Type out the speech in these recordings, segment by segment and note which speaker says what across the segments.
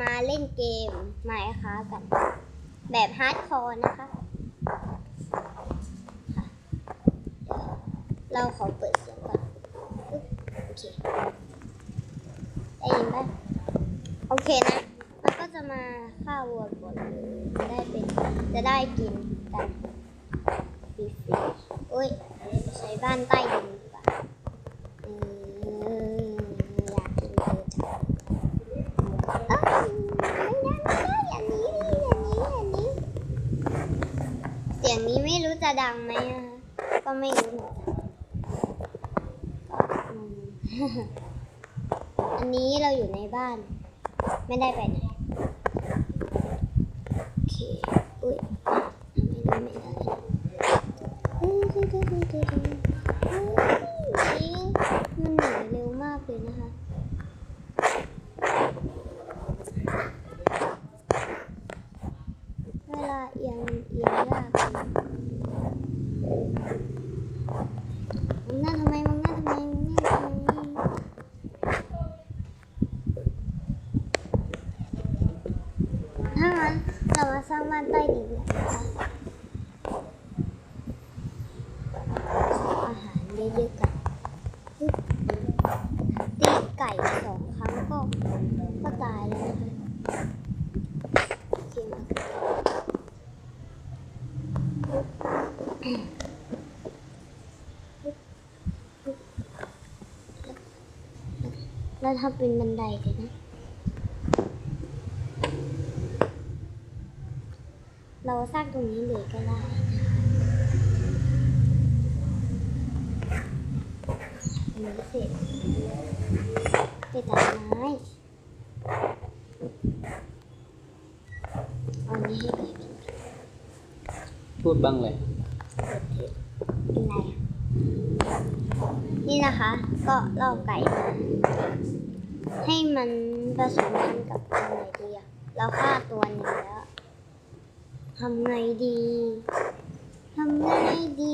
Speaker 1: มาเล่นเกมไมค์ค้ากัน แบบฮาร์ดคอร์นะคะ เราขอเปิดเสียงก่อนโอเคได้ยินปะโอเคนะแล้วก็จะมาฆ่าวัวก่อนเลจะได้เป็นจะได้กินกันฟรีๆโอ้ยใช้บ้านใต้ดิน เสียงนี้ไม่รู้จะดังไหมอะก็ไม่รู้อันนี้เราอยู่ในบ้าน ไม่ได้ไปไหนโอเคอุ้ยทำไม่ได้ไม่ได้เฮ้ยเฮ้ยเฮ้ยเฮ้ยเฮ้ยเฮ้ยเฮ้ยมันหนีเร็วมากเลยนะคะ เวลาเอียงมันเอียงยากเลยมึงหน้าทำไมมึงหน้าทำไมมึงหน้าทำไม ถ้างั้นเรามาสร้างบ้านใต้ดินกันนะคะอาหารเยอะๆกันปึ๊บตีไก่สองครั้งก็ก็ตายแล้วนะคะโอเคมาเรา ทำเป็นบันไดเลยนะ เราสร้างตรงนี้เลยก็ได้อันนี้เสร็จไปตัดไม้เอาอันนี้ให้
Speaker 2: พูดบ้างเลย
Speaker 1: เป็นไรอะนี่นะคะ ก็ล่อไก่มาให้มันผสมกันกับอะไรดีอะเราฆ่าตัวหนึงแล้ว ทำไง ดีทำไงดี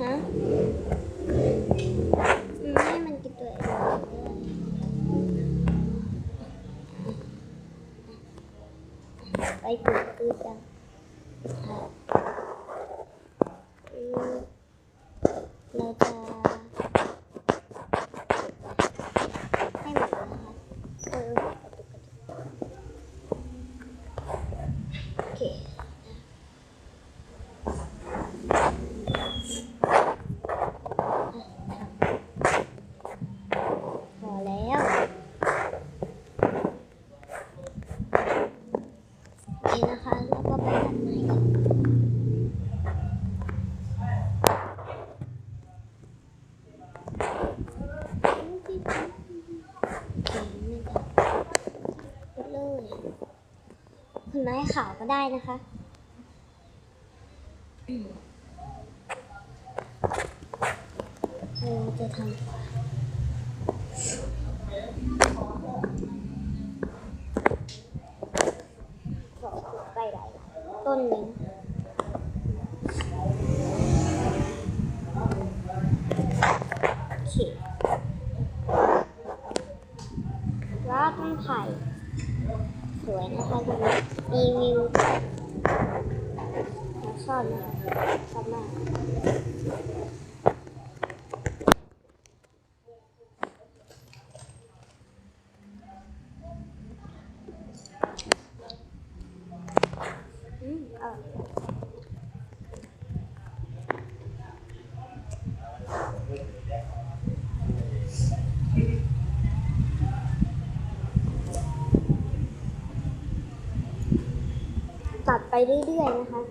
Speaker 1: ฮะอืมให้มันกินตัวเองไปปลูกพืชกันค่ะอืมเราจะให้หมดนะคะเออกระตุกกระตุก โอเค พอแล้วโอเคนะคะ แล้วก็ไปตัดไม้กันโอ เคไม่ตัดไปเลยคุณไม้ขาวก็ได้นะคะ เราจะทำขอปลูกใกล้ไหนต้นนี้โอเคแล้วต้นไผ่สวยนะคะดูรีวิวแล้วชอบนะคะชอบมาก อืมอร่อยตัดไป เรื่อยๆนะคะ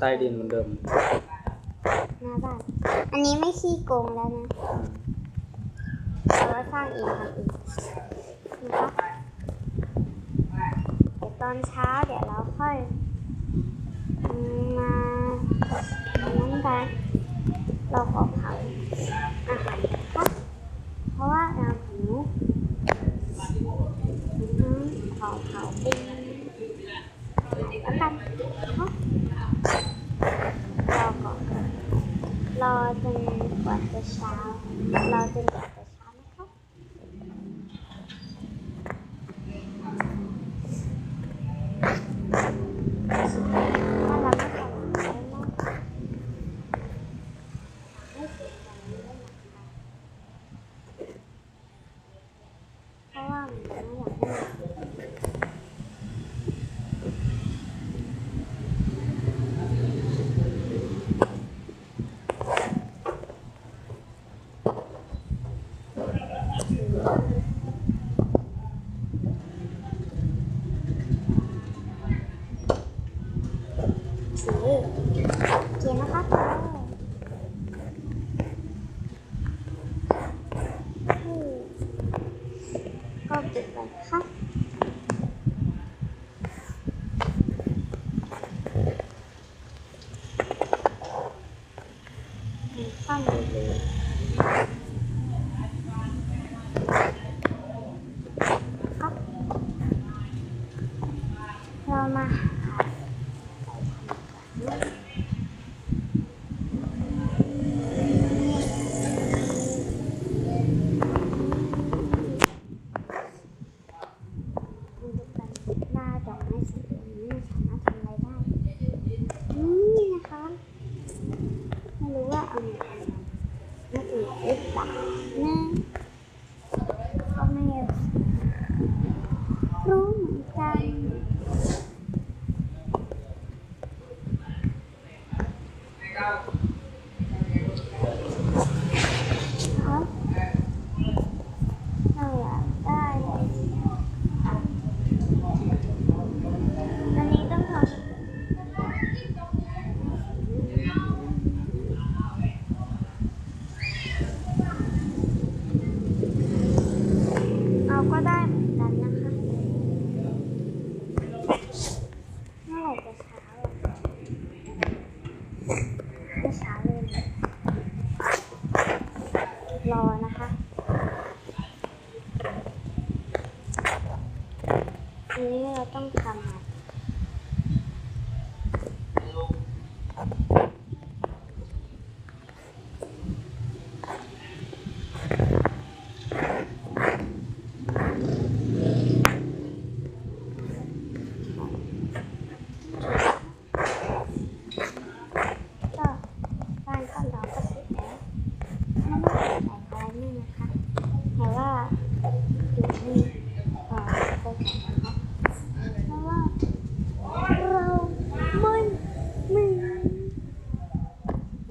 Speaker 1: ใต้ดินเห
Speaker 2: มือ
Speaker 1: น
Speaker 2: เดิม
Speaker 1: หน้าบ้าน อันนี้ไม่ขี้โกงแล้วนะเราสร้างเองทำเองนะคเดี๋ยวตอนเช้าเดี๋ยวเราค่อยมาอันนั้นกันเราขอเผาอาหารเพราะว่าเราหิวขอเผาเป็นแล้วกัน Buat 这个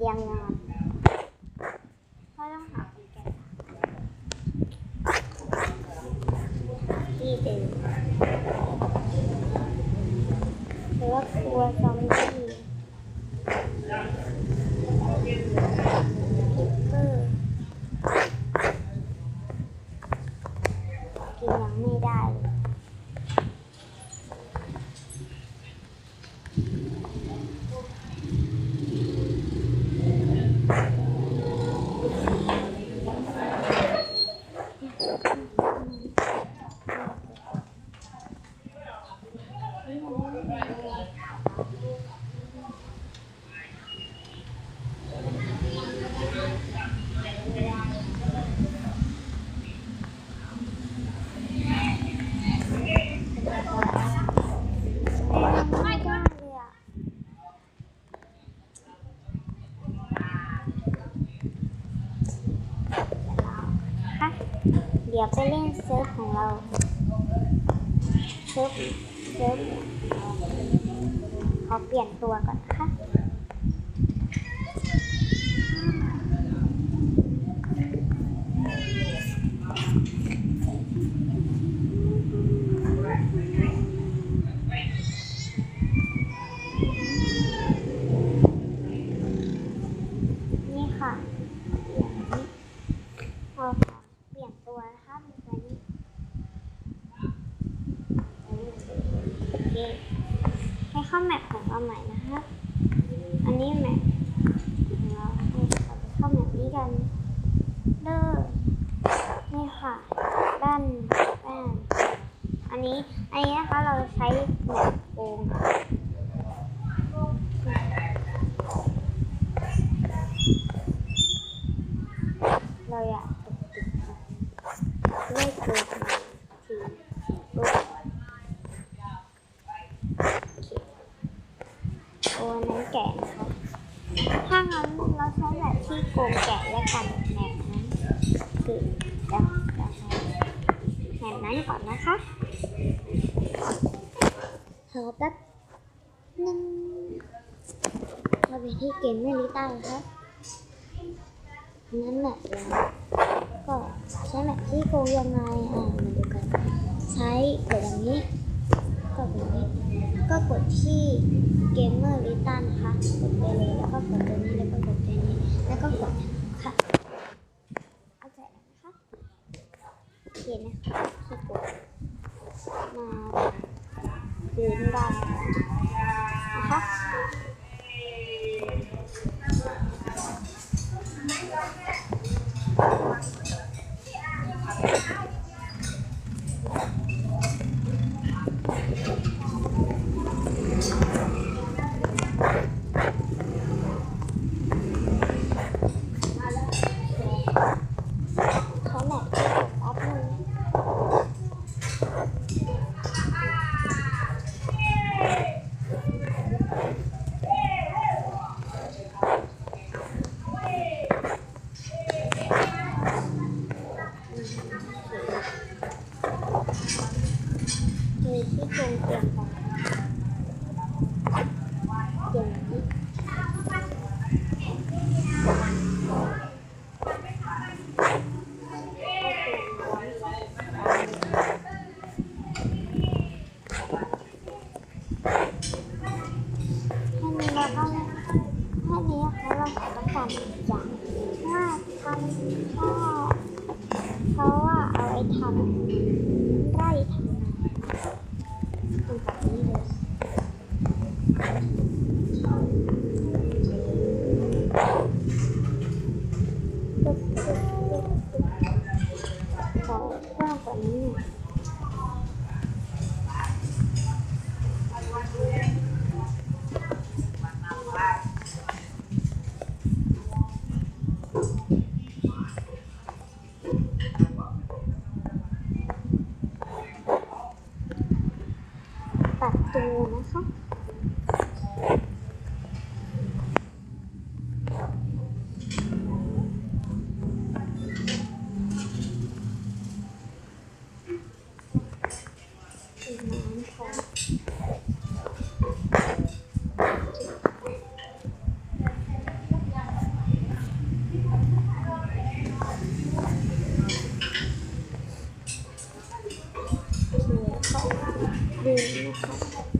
Speaker 1: yang ไปเล่นเซิร์ฟของเรา เซิร์ฟ เซิร์ฟ ขอเปลี่ยนตัวก่อนค่ะ นะครับ อันนี้แม่ ที่เกมแม่ลิต้าครับนั้นแหละก็ใช้แมปที่โกยังไงอ่ามาดูกัน ใช้กดอย่างนี้ก็อย่านี้ ก็กดที่เกมเมอร์ลิต้านะคะกดไปเลยแล้วก็กดตัวนี้แล้วก็กดตัวนี้แล้วก็กด Ooh. そう。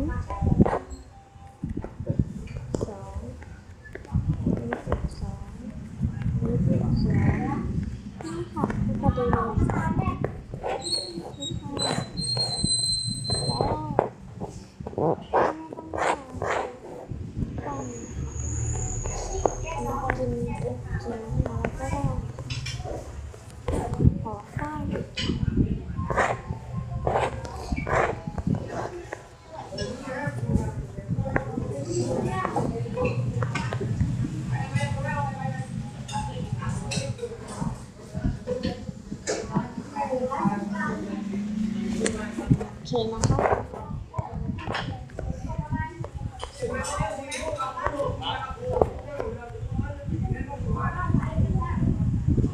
Speaker 1: Mm-hmm.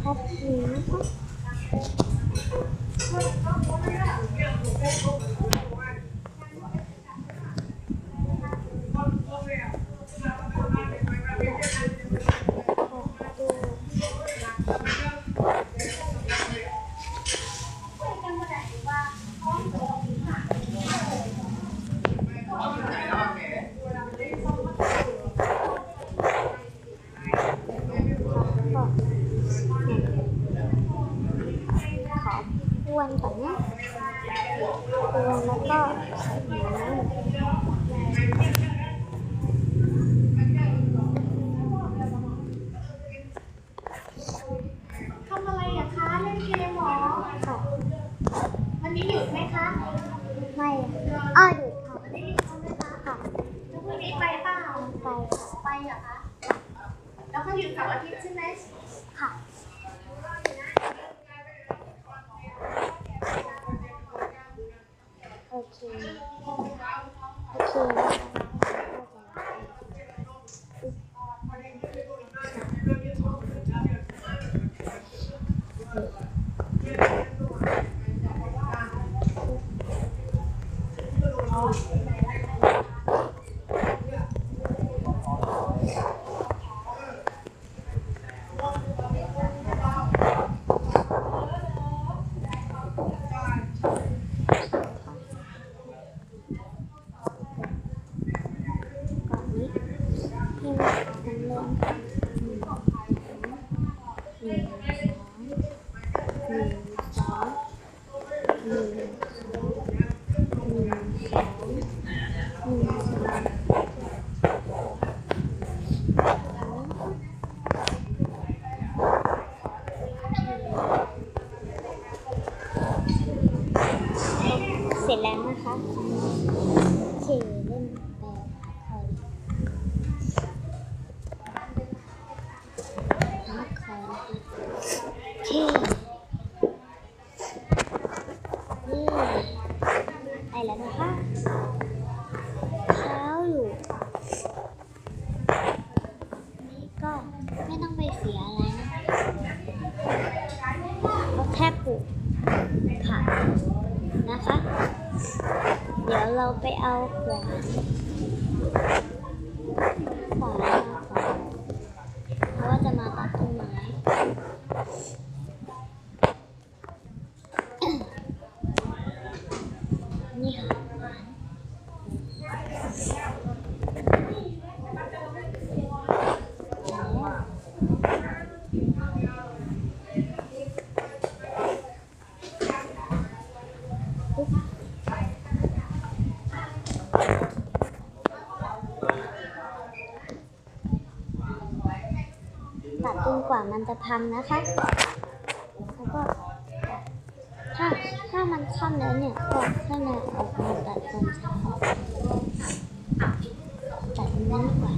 Speaker 1: copo ไม่อ้อหยุดค่ะวันนี้หยุดใช่ไหมคะค่ะ
Speaker 3: ทุกวันนี้ไปเปล่า
Speaker 1: ไปค่ะ
Speaker 3: ไปเหรอคะแล้วก็หยุดเสาร์อาทิตย์ใช่ไหม
Speaker 1: ค่ะโอเคโอเคนะคะก่อนนี้ให้ มันเริ่มหนึ่งสองหนึ่งสองหนึ่งสองหนึ่งสองหนึ่งสองหนึ่งสองเสร็จแล้วนะคะโอเคเล่นแบบคอยนักคอยโอเคนี่ไปแล้วนะคะเช้าอยู่ นี่ก็ไม่ต้องไปเสียอะไรนะก็แค่ ค่ะนะคะ เดี๋ยวเราไปเอาขวานขวานมาก่อนเพราะว่าจะมาตัดต้นไม้ นี่ค่ะขวานแล้วปุ๊บ ตัดจนก ว่ามันจะพังนะคะแล้วก็ถ้าถ้ามันค่ำแล้วเนี่ยก็ข้างในออกมาตัดตอนเช้าตัดมันดีกว่า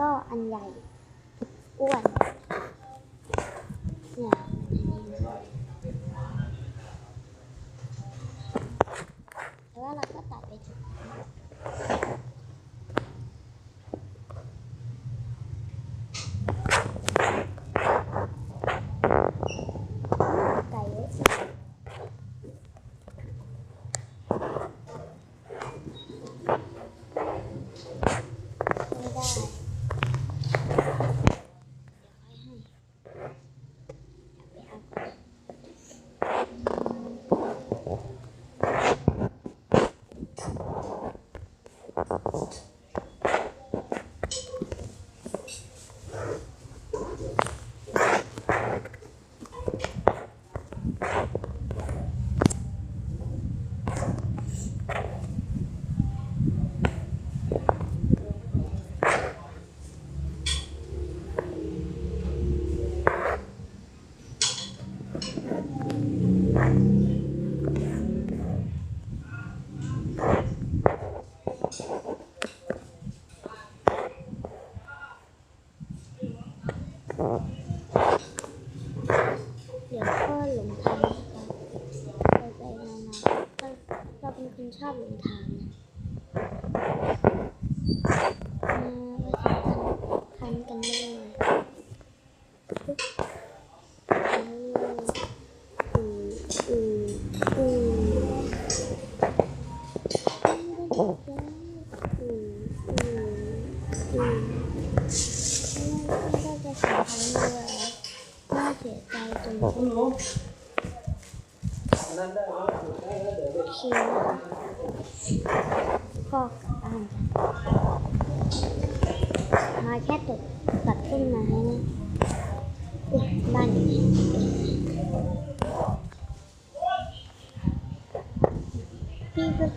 Speaker 1: ก็อันใหญ่ อ้วน เนี่ยอันนี้เลยแต่ว่าเราก็ตัดไปถึงไก่เยอะสุดไม่ได้ เดี๋ยวค่อยให้เดี๋ยวไปเอาเดี๋ยว ก็หลงทางนะคะไปไปนามาเราเราเป็นคนชอบหลงทาง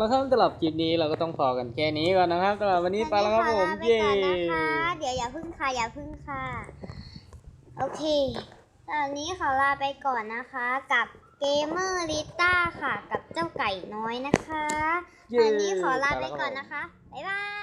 Speaker 2: ล้วครับสำหรับคลิปนี้เราก็ต้องพอกันแค่นี้ก่อนนะครับสำหรับวันนี้ไปแล้วครับผม
Speaker 1: ไป
Speaker 2: เย้
Speaker 1: ก่อนนะคะเดี๋ยวอย่าพึ่งค่ะอย่าพึ่งค่ะ โอเค ตอนนี้ขอลาไปก่อนนะคะ กับเกมเมอร์ลิต้าค่ะ กับเจ้าไก่น้อยนะคะ
Speaker 2: เย้
Speaker 1: ตอนนี้ขอลาไปก่อนนะคะ บ๊ายบาย